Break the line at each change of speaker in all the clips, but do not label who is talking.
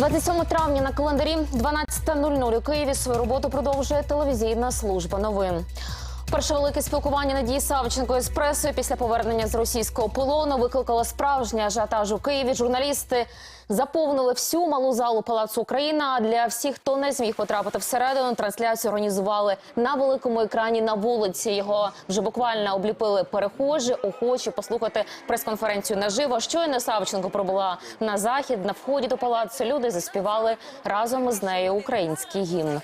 27 травня на календарі 12.00 у Києві свою роботу продовжує телевізійна служба новин. Перше велике спілкування Надії Савченко з пресою після повернення з російського полону викликало справжній ажіотаж у Києві. Журналісти заповнили всю малу залу Палацу Україна. А для всіх, хто не зміг потрапити всередину, трансляцію організували на великому екрані на вулиці. Його вже буквально обліпили перехожі, охочі послухати прес-конференцію наживо. Щойно Савченко пробула на захід. На вході до палацу люди заспівали разом із нею український гімн.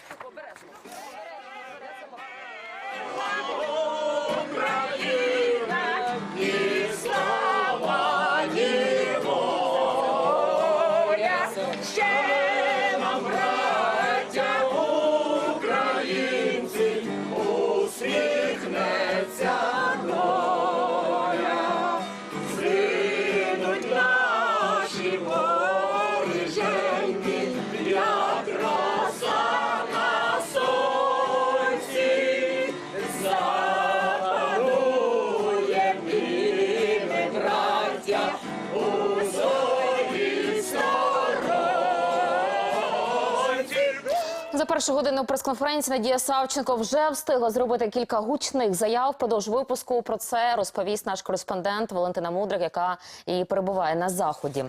За першу годину прес-конференції Надія Савченко вже встигла зробити кілька гучних заяв. Впродовж випуску про це розповість наш кореспондент Валентина Мудрик, яка і перебуває на заході.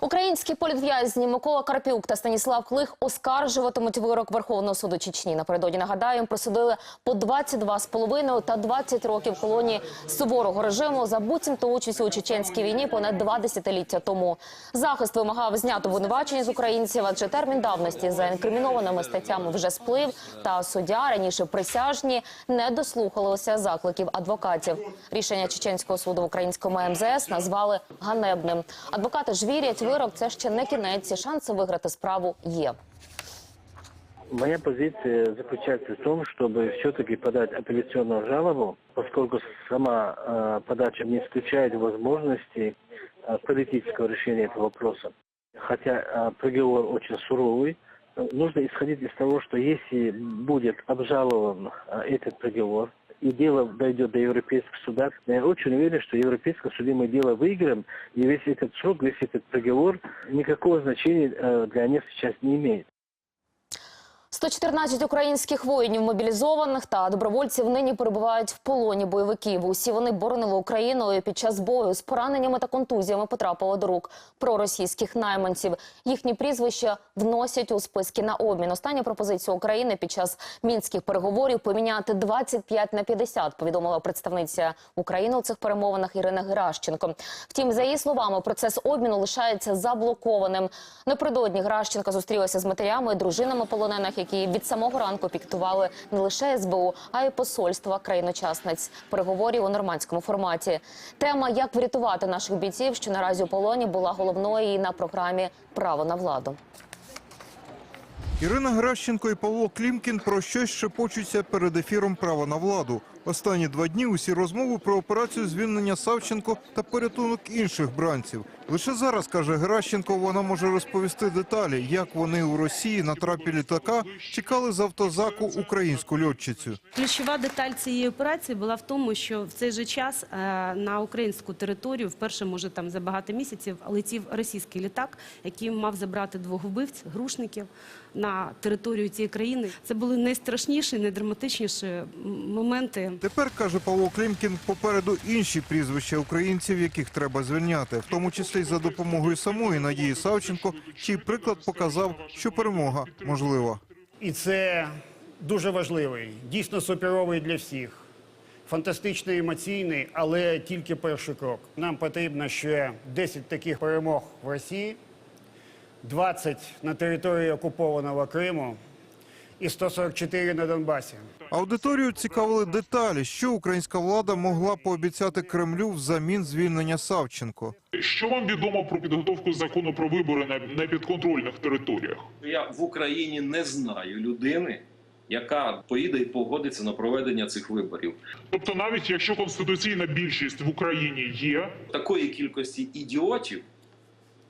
Українські політв'язні Микола Карпюк та Станіслав Клих оскаржуватимуть вирок Верховного суду Чечні. Напередодні нагадаю, їм присудили по 22,5 та 20 років колонії суворого режиму за буцімто участь у чеченській війні понад два десятиліття тому. Захист вимагав зняти обвинувачення з українців, адже термін давності за інкримінованими статтями вже сплив. Та суддя раніше присяжні не дослухалися закликів адвокатів. Рішення чеченського суду в українському МЗС назвали ганебним. Адвокати ж вірять, вирок це ще не кінець. і Шанси виграти справу є.
Моя позиция заключается в том, чтобы все-таки подать апелляционную жалобу, поскольку сама э, подача не исключает возможности э, политического решения этого вопроса. Хотя э, приговор очень суровый, э, нужно исходить из того, что если будет обжалован э, этот приговор, и дело дойдет до Европейского суда, я очень уверен, что Европейское судебное дело выиграем, и весь этот срок, весь этот приговор никакого значения э, для них сейчас не имеет.
114 українських воїнів мобілізованих та добровольців нині перебувають в полоні бойовиків. Усі вони боронили Україну і під час бою з пораненнями та контузіями потрапили до рук проросійських найманців. Їхні прізвища вносять у списки на обмін. Остання пропозиція України під час мінських переговорів поміняти 25 на 50, повідомила представниця України у цих перемовинах Ірина Геращенко. Втім, за її словами, процес обміну лишається заблокованим. Напередодні Гращенка зустрілася з матерями і дружинами полонених, які від самого ранку піктували не лише СБУ, а й посольства країн-учасниць переговорів у нормандському форматі. Тема як врятувати наших бійців, що наразі у полоні, була головною і на програмі Право на владу.
Ірина Гращенко і Павло Клімкін про щось шепочуться перед ефіром «Право на владу». Останні два дні усі розмови про операцію звільнення Савченко та порятунок інших бранців. Лише зараз, каже Геращенко, вона може розповісти деталі, як вони у Росії на трапі літака чекали з автозаку українську льотчицю.
Ключова деталь цієї операції була в тому, що в цей же час е, на українську територію, вперше, може, там за багато місяців, летів російський літак, який мав забрати двох вбивць, грушників на територію цієї країни. Це були найстрашніші, найдраматичніші м,
Тепер, каже Павло Клімкін, попереду інші прізвища українців, яких треба звільняти, в тому числі й за допомогою самої Надії Савченко, чий приклад показав, що перемога можлива.
І це дуже важливий, дійсно суперовий для всіх. Фантастично емоційний, але тільки перший крок. Нам потрібно ще 10 таких перемог в Росії, 20 на території окупованого Криму і 144 на Донбасі.
Аудиторію цікавили деталі, що українська влада могла пообіцяти Кремлю взамін звільнення Савченко.
Що вам відомо про підготовку закону про вибори на непідконтрольних територіях?
Я в Україні не знаю людини, яка поїде і погодиться на проведення цих виборів.
Тобто, навіть якщо конституційна більшість в Україні є,
Такої кількості ідіотів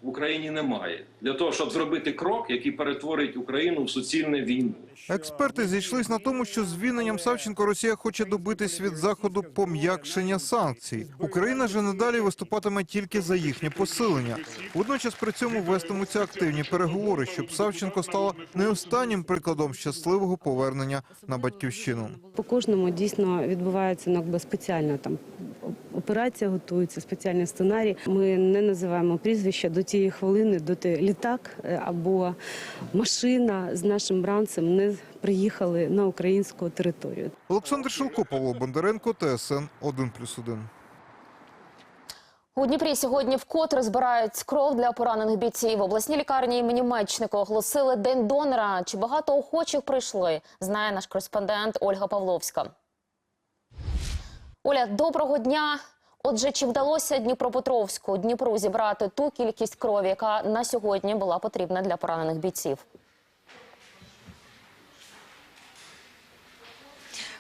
в Україні немає для того, щоб зробити крок, який перетворить Україну в суцільну війну.
Експерти зійшлись на тому, що звільненням Савченко Росія хоче добитись від заходу пом'якшення санкцій. Україна же надалі виступатиме тільки за їхнє посилення. Водночас при цьому вестимуться активні переговори, щоб Савченко стала не останнім прикладом щасливого повернення на батьківщину.
По кожному дійсно відбувається ну, якби спеціальна там операція, готується спеціальний сценарій. Ми не називаємо прізвища до тієї хвилини, доти літак е, або машина з нашим бранцем не приїхали на українську територію.
Олександр Шилко, Павло Бондаренко, ТСН 1+,1.
У Дніпрі сьогодні вкотре збирають кров для поранених бійців. В обласній лікарні імені Мечника оголосили День донора. Чи багато охочих прийшли, знає наш кореспондент Ольга Павловська. Оля, доброго дня. Отже, чи вдалося Дніпропетровську Дніпру зібрати ту кількість крові, яка на сьогодні була потрібна для поранених бійців?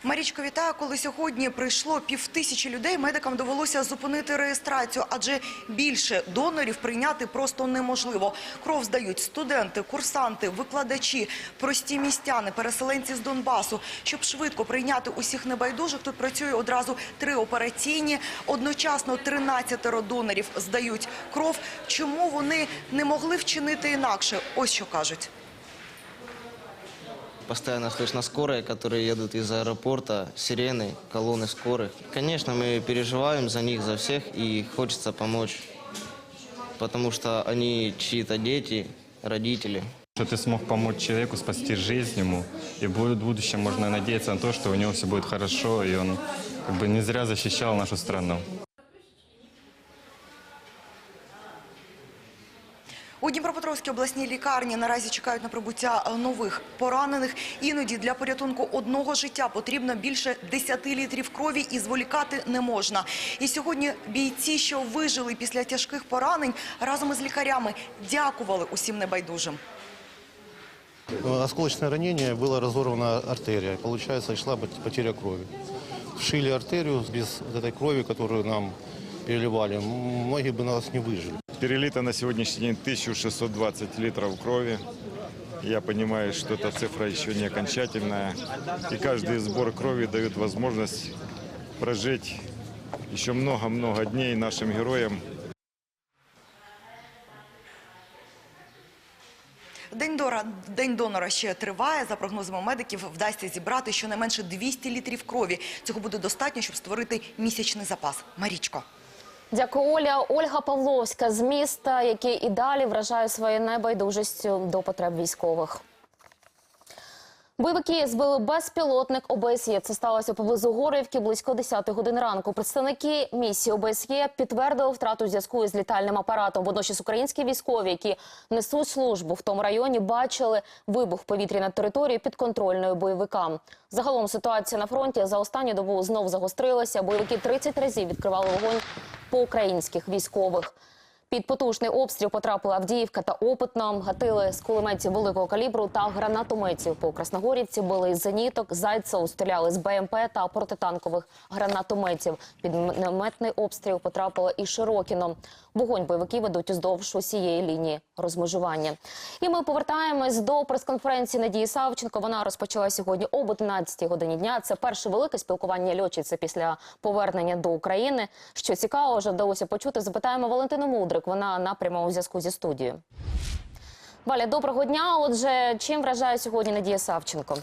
Марічко, вітаю. Коли сьогодні прийшло півтисячі людей, медикам довелося зупинити реєстрацію, адже більше донорів прийняти просто неможливо. Кров здають студенти, курсанти, викладачі, прості містяни, переселенці з Донбасу. Щоб швидко прийняти усіх небайдужих, тут працює одразу три операційні. Одночасно 13 донорів здають кров. Чому вони не могли вчинити інакше? Ось що кажуть.
Постоянно слышно скорые, которые едут из аэропорта, сирены, колонны скорых. Конечно, мы переживаем за них, за всех, и хочется помочь, потому что они чьи-то дети, родители.
Что ты смог помочь человеку, спасти жизнь ему, и в буд- будущем можно надеяться на то, что у него все будет хорошо, и он как бы не зря защищал нашу страну.
У Дніпропетровській обласній лікарні наразі чекають на прибуття е, нових поранених. Іноді для порятунку одного життя потрібно більше 10 літрів крові і зволікати не можна. І сьогодні бійці, що вижили після тяжких поранень, разом із лікарями дякували усім небайдужим.
Осколочное ранение, была разорвана артерия. Получается, шла пот- потеря крови. Вшили артерию без вот этой крови, которую нам переливали. М, Многие бы нас не выжили.
Перелито на сегодняшний день 1620 литров крови. Я понимаю, что эта цифра еще не окончательная. И каждый сбор крови дает возможность прожить еще много-много дней нашим героям.
День дора день донора ще триває. За прогнозами медиків, вдасться зібрати щонайменше 200 літрів крові. Цього буде достатньо, щоб створити місячний запас. Марічко.
Дякую, Оля. Ольга Павловська з міста, який і далі вражає своєю небайдужістю до потреб військових. Бойовики збили безпілотник ОБСЄ. Це сталося поблизу Горівки близько 10 годин ранку. Представники місії ОБСЄ підтвердили втрату зв'язку із літальним апаратом. Водночас українські військові, які несуть службу в тому районі, бачили вибух в повітрі над територією підконтрольною бойовикам. Загалом ситуація на фронті за останню добу знов загострилася. Бойовики 30 разів відкривали вогонь по українських військових. Під потужний обстріл потрапила Авдіївка та Опитна. Гатили з кулеметів великого калібру та гранатометів. По Красногорівці били із зеніток, зайцев стріляли з БМП та протитанкових гранатометів. Під мінометний обстріл потрапило і Широкіно. Вогонь бойовики ведуть уздовж усієї лінії розмежування. І ми повертаємось до прес-конференції Надії Савченко. Вона розпочала сьогодні об 11 годині дня. Це перше велике спілкування льотчиці після повернення до України. Що цікаво, вже вдалося почути. Запитаємо Валентину Мудрик. Вона на прямому зв'язку зі студією. Валя, доброго дня. Отже, чим вражає сьогодні Надія Савченко?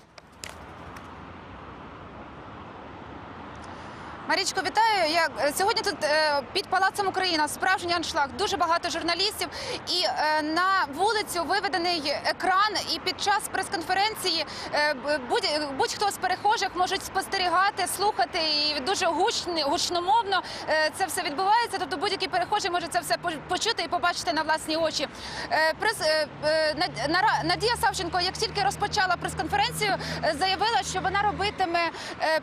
Марічко, вітаю. Я е, сьогодні тут е, під палацом Україна справжній аншлаг. Дуже багато журналістів. І е, на вулицю виведений екран. І під час прес-конференції е, б- будь, будь-хто з перехожих можуть спостерігати, слухати і дуже гучні, гучномовно це все відбувається. Тобто будь-який перехожий може це все почути і побачити на власні очі. Прес Надія Савченко, як тільки розпочала прес-конференцію, заявила, що вона робитиме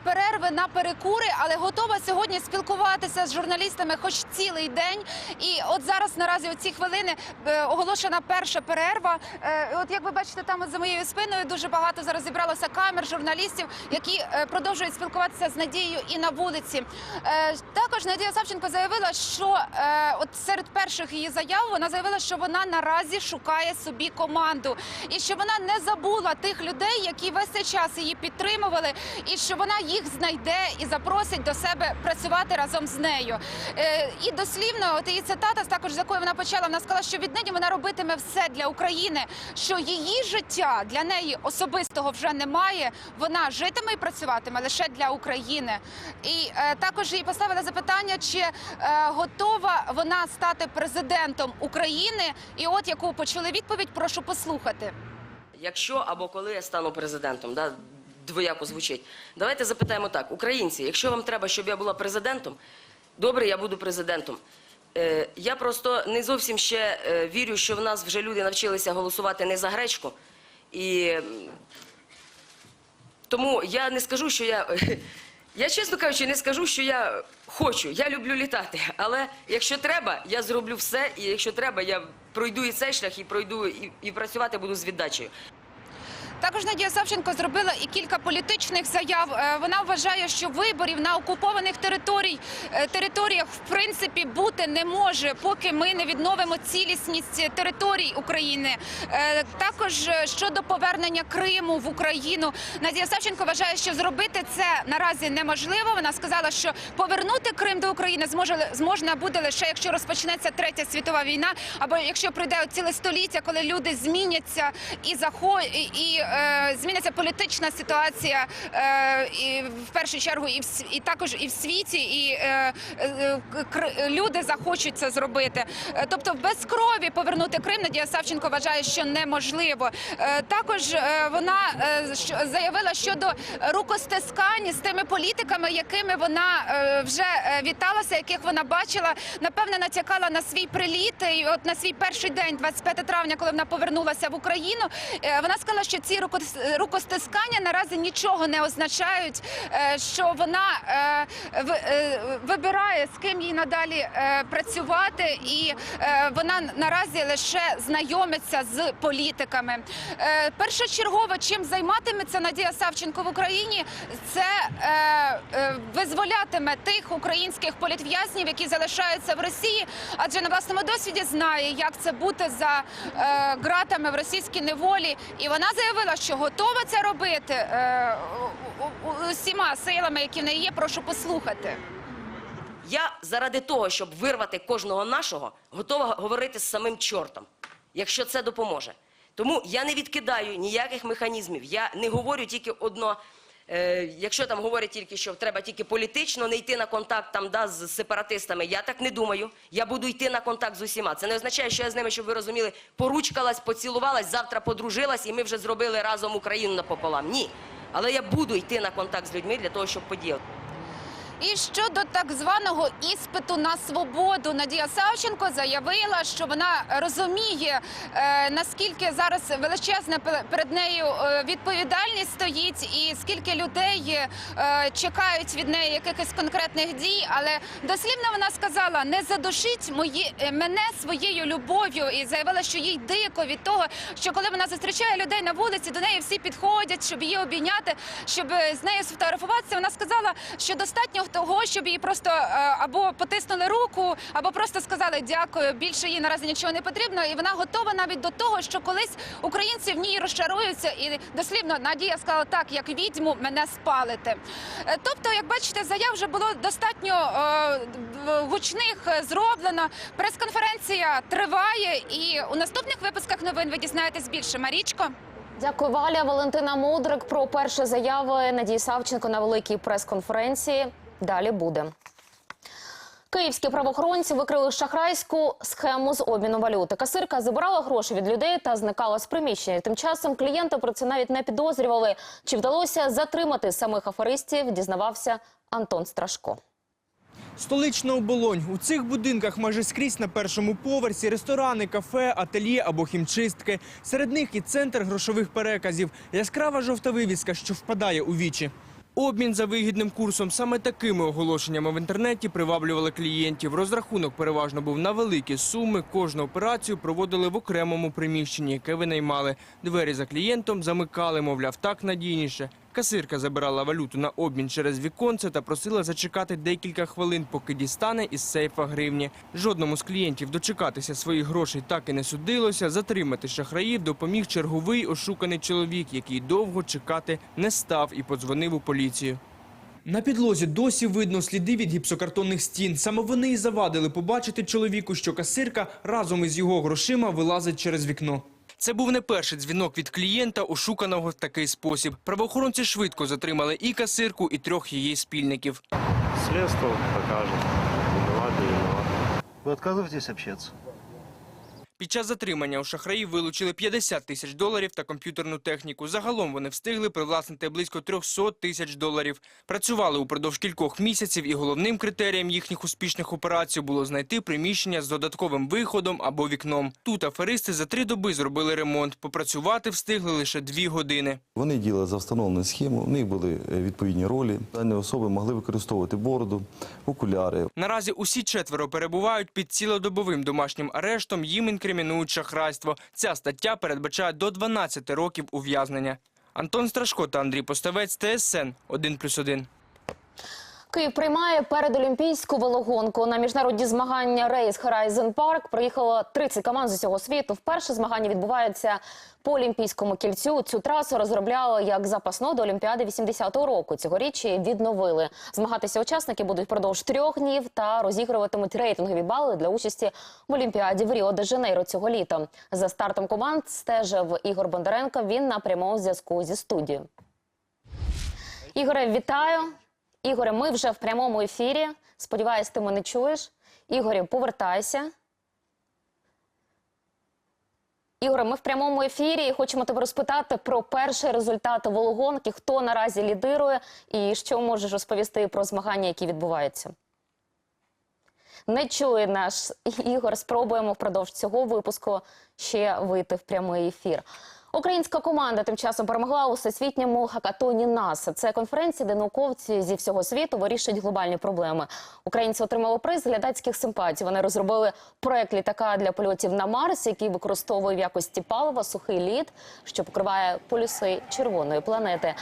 перерви на перекури, але готова готова сьогодні спілкуватися з журналістами хоч цілий день. І от зараз наразі у ці хвилини е, оголошена перша перерва. Е, От як ви бачите, там за моєю спиною дуже багато зараз зібралося камер, журналістів, які е, продовжують спілкуватися з Надією і на вулиці. Також Надія Савченко заявила, що от серед перших її заяв вона заявила, що вона наразі шукає собі команду і що вона не забула тих людей, які весь цей час її підтримували, і що вона їх знайде і запросить до себе працювати разом з нею. Е, І дослівно, от її цитата, також з якої вона почала, вона сказала, що віднині вона робитиме все для України, що її життя для неї особистого вже немає. Вона житиме і працюватиме лише для України. І е, також їй поставили запитання, чи е, готова вона стати президентом України. І от яку почули відповідь, прошу послухати.
Якщо або коли я стану президентом, да, двояко звучить. Давайте запитаємо так: українці, якщо вам треба, щоб я була президентом, добре, я буду президентом. Е, я просто не зовсім ще е, вірю, що в нас вже люди навчилися голосувати не за гречку. І тому я не скажу, що я. Я, чесно кажучи, не скажу, що я хочу. Я люблю літати. Але якщо треба, я зроблю все. І якщо треба, я пройду і цей шлях, і пройду, і, і працювати буду з віддачею.
Також Надія Савченко зробила і кілька політичних заяв. Е, Вона вважає, що виборів на окупованих територій, е, територіях в принципі бути не може, поки ми не відновимо цілісність територій України. Е, Також щодо повернення Криму в Україну, Надія Савченко вважає, що зробити це наразі неможливо. Вона сказала, що повернути Крим до України зможе зможна буде лише якщо розпочнеться третя світова війна, або якщо прийде ціле століття, коли люди зміняться і захо і, зміниться політична ситуація е, і в першу чергу, і в також і в світі, і е, е, люди захочуть це зробити. Е, Тобто, без крові повернути Крим Надія Савченко вважає, що неможливо. Е, Також е, вона е, заявила щодо рукостискань з тими політиками, якими вона е, вже е, віталася, яких вона бачила. Напевне, натякала на свій приліт. І от на свій перший день, 25 травня, коли вона повернулася в Україну, е, вона сказала, що ці рукостискання наразі нічого не означають, е, що вона е, е, вибирає з ким їй надалі працювати, і вона наразі лише знайомиться з політиками. Першочергово чим займатиметься Надія Савченко в Україні, це визволятиме тих українських політв'язнів, які залишаються в Росії, адже на власному досвіді знає, як це бути за ґратами в російській неволі. І вона заявила, що готова це робити е, усіма силами, які в неї є. Прошу послухати.
Я заради того, щоб вирвати кожного нашого, готова говорити з самим чортом, якщо це допоможе. Тому я не відкидаю ніяких механізмів. Я не говорю тільки одно. Е, якщо там говорять тільки, що треба тільки політично не йти на контакт там да, з сепаратистами, я так не думаю. Я буду йти на контакт з усіма. Це не означає, що я з ними, щоб ви розуміли, поручкалась, поцілувалась, завтра подружилась, і ми вже зробили разом Україну напополам. Ні. Але я буду йти на контакт з людьми для того, щоб подіяти.
І щодо так званого іспиту на свободу, Надія Савченко заявила, що вона розуміє, е, наскільки зараз величезна пе- перед нею е, відповідальність стоїть, і скільки людей е, чекають від неї якихось конкретних дій. Але дослівно вона сказала: не задушіть мої мене своєю любов'ю, і заявила, що їй дико від того, що коли вона зустрічає людей на вулиці, до неї всі підходять, щоб її обійняти, щоб з нею сфотографуватися. Вона сказала, що достатньо того, щоб їй просто е, або потиснули руку, або просто сказали дякую. Більше їй наразі нічого не потрібно, і вона готова навіть до того, що колись українці в ній розчаруються, і дослівно Надія сказала так, як відьму мене спалити. Е, Тобто, як бачите, заяв вже було достатньо е, гучних зроблено. Прес-конференція триває, і у наступних випусках новин ви дізнаєтесь більше. Марічко.
Дякую, Валя. Валентина Мудрик про перші заяви Надії Савченко на великій прес-конференції. Далі буде. Київські правоохоронці викрили шахрайську схему з обміну валюти. Касирка забирала гроші від людей та зникала з приміщення. Тим часом клієнти про це навіть не підозрювали. Чи вдалося затримати самих аферистів? Дізнавався Антон Страшко.
Столична оболонь. У цих будинках майже скрізь на першому поверсі ресторани, кафе, ательє або хімчистки. Серед них і центр грошових переказів. Яскрава жовта вивіска, що впадає у вічі. Обмін за вигідним курсом саме такими оголошеннями в інтернеті приваблювали клієнтів. Розрахунок переважно був на великі суми. Кожну операцію проводили в окремому приміщенні, яке винаймали. Двері за клієнтом замикали, мовляв, так надійніше. Касирка забирала валюту на обмін через віконце та просила зачекати декілька хвилин, поки дістане із сейфа гривні. Жодному з клієнтів дочекатися своїх грошей так і не судилося. Затримати шахраїв допоміг черговий ошуканий чоловік, який довго чекати не став і подзвонив у поліцію. На підлозі досі видно сліди від гіпсокартонних стін. Саме вони і завадили побачити чоловіку, що касирка разом із його грошима вилазить через вікно. Це був не перший дзвінок від клієнта, ошуканого в такий спосіб. Правоохоронці швидко затримали і касирку, і трьох її спільників.
Слідство покаже. виноват, не виноват. Вы отказываетесь общаться?
Під час затримання у шахраїв вилучили 50 тисяч доларів та комп'ютерну техніку. Загалом вони встигли привласнити близько 300 тисяч доларів. Працювали упродовж кількох місяців, і головним критерієм їхніх успішних операцій було знайти приміщення з додатковим виходом або вікном. Тут аферисти за три доби зробили ремонт. Попрацювати встигли лише дві години.
Вони діяли за встановлену схему, в них були е, відповідні ролі. Дані особи могли використовувати бороду, окуляри.
Наразі усі четверо перебувають під цілодобовим домашнім арештом. Їм інкримінують шахрайство. Ця стаття передбачає до 12 років ув'язнення. Антон Страшко та Андрій Поставець, ТСН 1+,1.
Київ приймає передолімпійську велогонку. На міжнародні змагання Рейс Horizon Park приїхало 30 команд з усього світу. Вперше змагання відбуваються по Олімпійському кільцю. Цю трасу розробляли як запасну до Олімпіади 80-го року. Цьогоріч відновили. Змагатися учасники будуть впродовж трьох днів та розігруватимуть рейтингові бали для участі в Олімпіаді в Ріо-де-Жанейро цього літа. За стартом команд стежив Ігор Бондаренко. Він на прямому зв'язку зі студією. Ігоре, вітаю. Ігоре, ми вже в прямому ефірі. Сподіваюсь, ти мене чуєш. Ігорі, повертайся. Ігоре, ми в прямому ефірі і хочемо тебе розпитати про перший результат вологонки. Хто наразі лідирує і що можеш розповісти про змагання, які відбуваються? Не чує наш Ігор. Спробуємо впродовж цього випуску ще вийти в прямий ефір. Українська команда тим часом перемогла у всесвітньому хакатоні НАСА. Це конференція, де науковці зі всього світу вирішують глобальні проблеми. Українці отримали приз глядацьких симпатій. Вони розробили проект літака для польотів на Марс, який використовує в якості палива сухий лід, що покриває полюси червоної планети.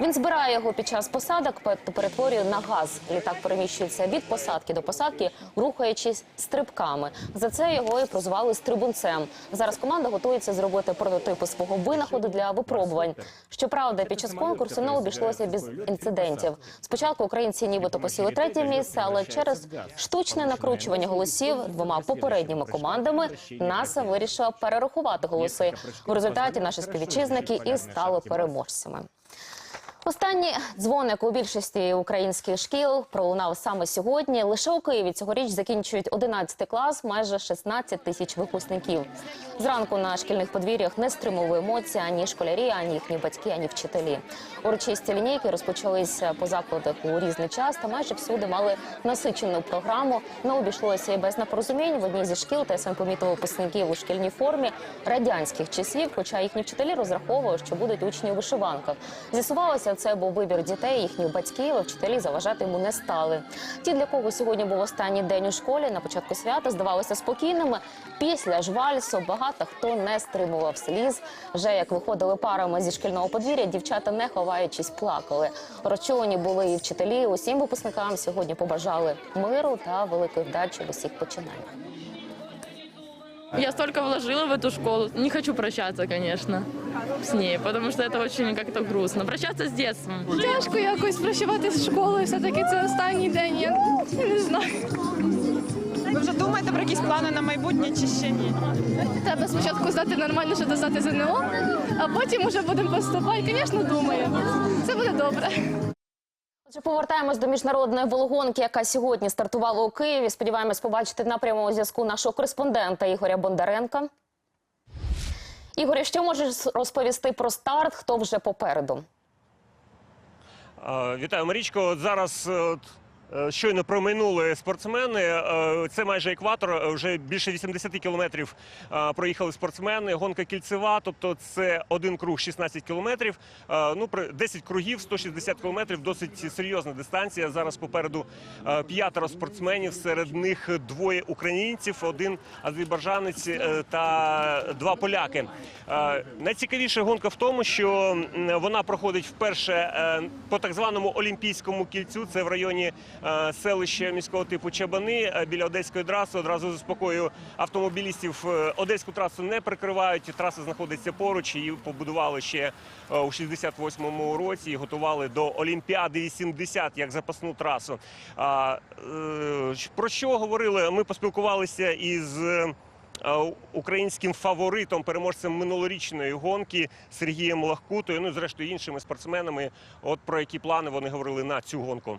Він збирає його під час посадок, перетворює на газ. Літак переміщується від посадки до посадки, рухаючись стрибками. За це його і прозвали стрибунцем. Зараз команда готується зробити прототипи свого винаходу для випробувань. Щоправда, під час конкурсу не обійшлося без інцидентів. Спочатку українці нібито посіли третє місце, але через штучне накручування голосів двома попередніми командами НАСА вирішила перерахувати голоси. В результаті наші співвітчизники і стали переможцями. Останній дзвоник у більшості українських шкіл пролунав саме сьогодні. Лише у Києві цьогоріч закінчують 11 клас, майже 16 тисяч випускників. Зранку на шкільних подвір'ях не стримували емоції ані школярі, ані їхні батьки, ані вчителі. Урочисті лінійки розпочалися по закладах у різний час та майже всюди мали насичену програму. Не обійшлося і без непорозумінь. В одній зі шкіл ТСН помітили випускників у шкільній формі радянських часів, хоча їхні вчителі розраховували, що будуть учні у вишиванках. З'ясувалося, це був вибір дітей, їхніх батьків. Вчителі заважати йому не стали. Ті, для кого сьогодні був останній день у школі, на початку свята здавалися спокійними. Після ж вальсу багато хто не стримував сліз. Вже як виходили парами зі шкільного подвір'я, дівчата не ховаючись, плакали. Розчулені були і вчителі. Усім випускникам сьогодні побажали миру та великої вдачі в усіх починаннях.
Я столько вложила в эту школу. Не хочу прощаться, конечно, с ней, потому что это очень как-то грустно. Прощаться с детством.
Тяжко якось прощаватися з школою, все-таки це останній день, я не знаю.
Ви вже думаєте про якісь плани на майбутнє чи ще ні?
Треба спочатку здати нормально, щоб достати ЗНО, а потім вже будемо поступати. Звісно, думаю. Це буде добре.
Отже, повертаємось до міжнародної вологонки, яка сьогодні стартувала у Києві. Сподіваємось побачити на прямому зв'язку нашого кореспондента Ігоря Бондаренка. Ігоря, що можеш розповісти про старт? Хто вже попереду?
Вітаю, Марічко. От зараз Щойно проминули спортсмени. Е, Це майже екватор. е, Вже більше 80 кілометрів е, проїхали спортсмени. Гонка кільцева, тобто це один круг 16 кілометрів. Е, Ну, при- 10 кругів, 160 кілометрів. Досить серйозна дистанція. Зараз попереду е, п'ятеро спортсменів. Серед них двоє українців, один азербайджанець е, та два поляки. Е, Найцікавіша гонка в тому, що вона проходить вперше е, по так званому олімпійському кільцю. Це в районі е, селища міського типу Чабани е, біля одеської траси. Одразу заспокоюю автомобілістів. е, Одеську трасу не прикривають. Траса знаходиться поруч. Її побудували ще у 68-му році і готували до Олімпіади 80 як запасну трасу. Про що говорили? Ми поспілкувалися із. Українським фаворитом, переможцем минулорічної гонки Сергієм Лахкутою, ну і зрештою іншими спортсменами. От про які плани вони говорили на цю гонку.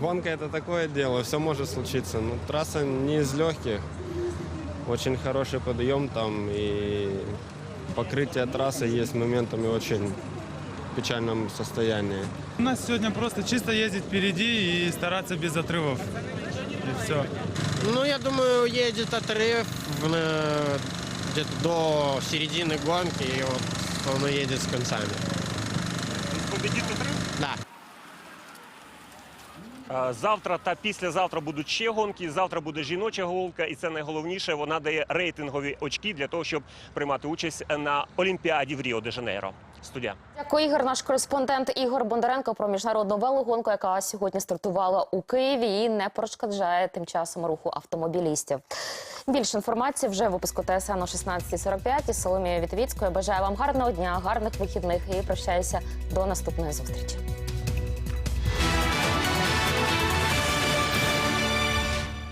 Гонка это такое дело, все может случиться. Но трасса не из легких. Очень хороший подъем там и покрытие трассы есть моментами очень в печальном состоянии.
У нас сегодня просто чисто ездить впереди и стараться без отрывов. И все.
Ну, я думаю, едет отрыв э, где-то до середины гонки, и вот он уедет с концами.
Победит отрыв?
Да.
Е, Завтра та післязавтра будуть ще гонки. Завтра буде жіноча гонка, і це найголовніше. Вона дає рейтингові очки для того, щоб приймати участь на Олімпіаді в Ріо де Жанейро. Студія.
Дякую, Ігор. Наш кореспондент Ігор Бондаренко про міжнародну велогонку, яка сьогодні стартувала у Києві і не перешкоджає тим часом руху автомобілістів. Більше інформації вже в випуску ТСН о 16.45 із Соломією Вітвіцькою. Бажаю вам гарного дня, гарних вихідних і прощаюся до наступної зустрічі.